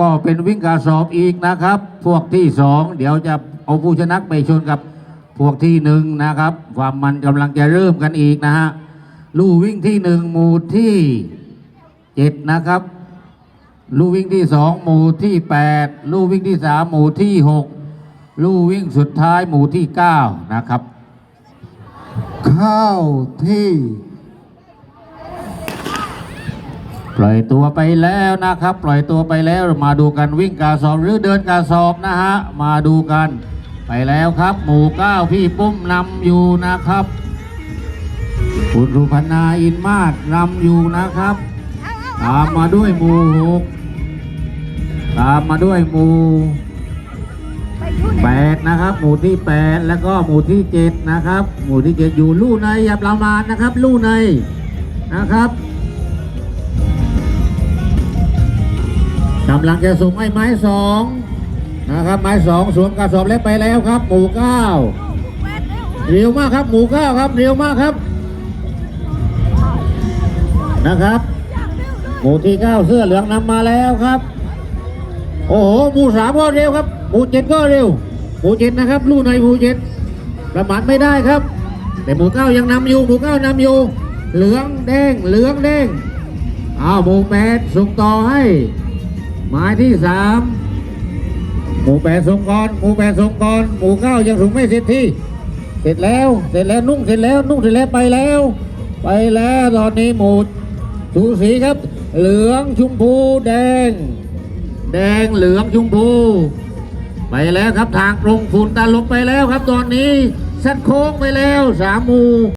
ก็เป็นวิ่งกระสอบอีกนะครับ พวกที่สองเดี๋ยวจะเอาผู้ชนะไปชนกับพวกที่หนึ่งนะครับ ความมันกำลังจะเริ่มกันอีกนะฮะลู่วิ่งที่หนึ่งหมู่ที่เจ็ดนะครับลู่วิ่งที่สองหมู่ที่แปดลู่วิ่งที่สามหมู่ที่หกลู่วิ่งสุดท้ายหมู่ที่เก้านะครับ เข้าที่ ปล่อยตัวไปแล้วนะครับ ปล่อยตัวไปแล้วมาดูกันวิ่งกระสอบหรือเดินกระสอบนะฮะมาดูกัน ไปแล้วครับ หมู่เก้าพี่ปุ้มนำอยู่นะครับคุณรุพนาอินมาศนำอยู่นะครับตามมาด้วยหมู่หกตามมาด้วยหมู่แปดนะครับ หมู่ที่แปดแล้วก็หมู่ที่เจ็ดนะครับ หมู่ที่เจ็ดอยู่ลู่ในอย่าประมาทนะครับ ลู่ในนะครับ กำลังจะส่งให้ไม้สองนะครับไม้สองสวมกระสอบเล็กไปแล้วครับ หมู่เก้าเร็วมากครับ หมู่เก้าครับเร็วมากครับ นะครับ หมู่ที่เก้าเสื้อเหลืองนำมาแล้วครับ โอ้โหหมู่สามก็เร็วครับ หมู่เจ็ดก็เร็ว หมู่เจ็ดนะครับ ลู่ในหมู่เจ็ดประมาทไม่ได้ครับ แต่หมู่เก้ายังนำอยู่ หมู่เก้านำอยู่ เหลืองแดงเหลืองแดงอ้าวหมู่แปดส่งต่อให้ หมายที่สามหมู่แปดสงก่อนหมู่แปดสงก่อนหมู่เก้ายังส่งไม่เสร็จที่ เสร็จแล้ว เสร็จแล้วนุ่งเสร็จแล้วนุ่งเสร็จแล้วไปแล้ว ไปแล้วตอนนี้หมู่สูสีครับ เหลืองชมพูแดง แดงเหลืองชมพู ไปแล้วครับทางตรงฝุ่นตาลงไปแล้วครับ ตอนนี้สัดโค้งไปแล้วสามหมู่